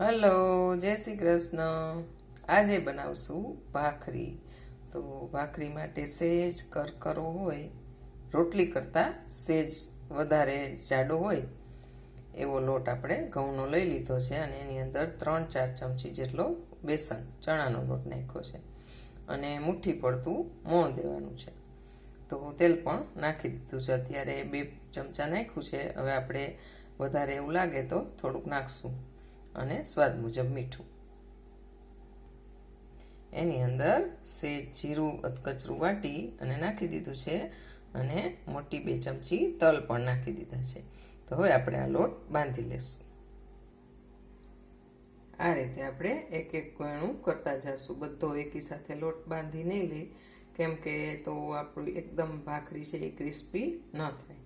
Hello, જય શ્રી કૃષ્ણ. આજે બનાવશું ભાખરી. તો ભાખરી માટે સેજ, કરકરો હોય, રોટલી કરતાં સેજ વધારે જાડો હોય, એવો લોટ આપણે ઘઉંનો લઈ લીધો છે અને એની અંદર ત્રણ ચાર ચમચી જેટલો બેસન, ચણાનો લોટ નાખ્યો છે. અને મુઠ્ઠી પડતું મોણ દેવાનું છે. તો તેલ પણ નાખી દીધું છે. અત્યારે બે ચમચા નાખ્યું છે. હવે આપણે વધારે એવું લાગે તો થોડુંક નાખશું. અને સ્વાદ મુજબ મીઠું. એની અંદર સેજ, જીરું અધકચરું વાટી અને નાખી દીધું છે અને મોટી બે ચમચી તલ પણ નાખી દીધા છે. તો હવે આપણે આ લોટ બાંધી લેશું. આ રીતે આપણે એક એક કોયણું કરતા જશું. બધો એકી સાથે લોટ બાંધી નહીં લઈ કેમ કે તો આપણું એકદમ ભાખરી છે એ ક્રિસ્પી ન થાય.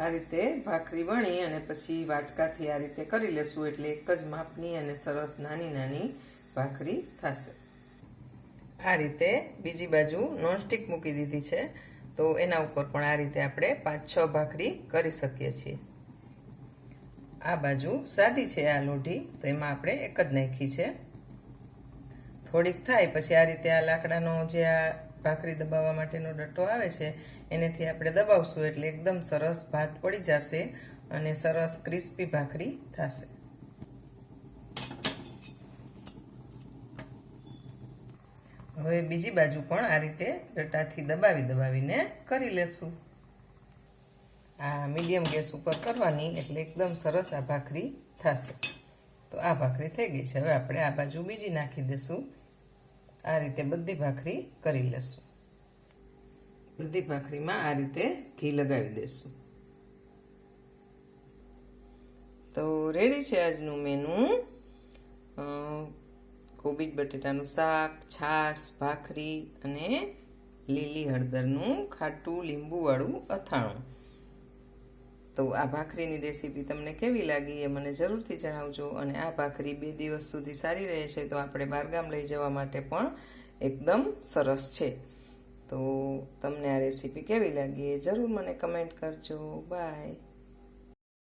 આ રીતે ભાખરી વણી અને પછી વાટકાથી આ રીતે કરી લેશું એટલે એક જ માપની અને સરસ નાની નાની ભાખરી થશે. આ રીતે બીજી બાજુ નોનસ્ટિક મૂકી દીધી છે. તો એના ઉપર પણ આ રીતે આપણે પાંચ છ ભાખરી કરી શકીએ છીએ. આ બાજુ સાદી છે આ લોઢી, તો એમાં આપણે એક જ નાખી છે. થોડીક થાય, પછી આ રીતે આ લાકડાનો જે આ ભાખરી દબાવવા માટેનો ડટ્ટો આવે છે, એનેથી આપણે દબાવશું એટલે એકદમ સરસ ભાત પડી જશે અને સરસ ક્રિસ્પી ભાખરી થશે. હવે બીજી બાજુ પણ આ રીતે ડટ્ટાથી દબાવી દબાવીને કરી લેશું. આ મીડિયમ ગેસ ઉપર કરવાની એટલે એકદમ સરસ આ ભાખરી થશે. તો આ ભાખરી થઈ ગઈ છે. હવે આપણે આ બાજુ બીજી નાખી દઈશું આ રીતે બધી ભાખરી કરી લઈશું બધી ભાખરીમાં આ રીતે ઘી લગાવી દઈશું તો રેડી છે આજનું મેનુ. કોબીજ, બટેટાનું શાક, છાશ, ભાખરી અને લીલી હળદરનું ખાટું લીંબુવાળું અથાણું. તો આ ભાખરીની રેસીપી તમને કેવી લાગી એ મને જરૂરથી જણાવજો અને આ ભાખરી બે દિવસ સુધી સારી રહે છે તો આપણે બહારગામ લઈ જવા માટે પણ એકદમ સરસ છે. તો તમને આ રેસીપી કેવી લાગી એ જરૂર મને કમેન્ટ કરજો. બાય.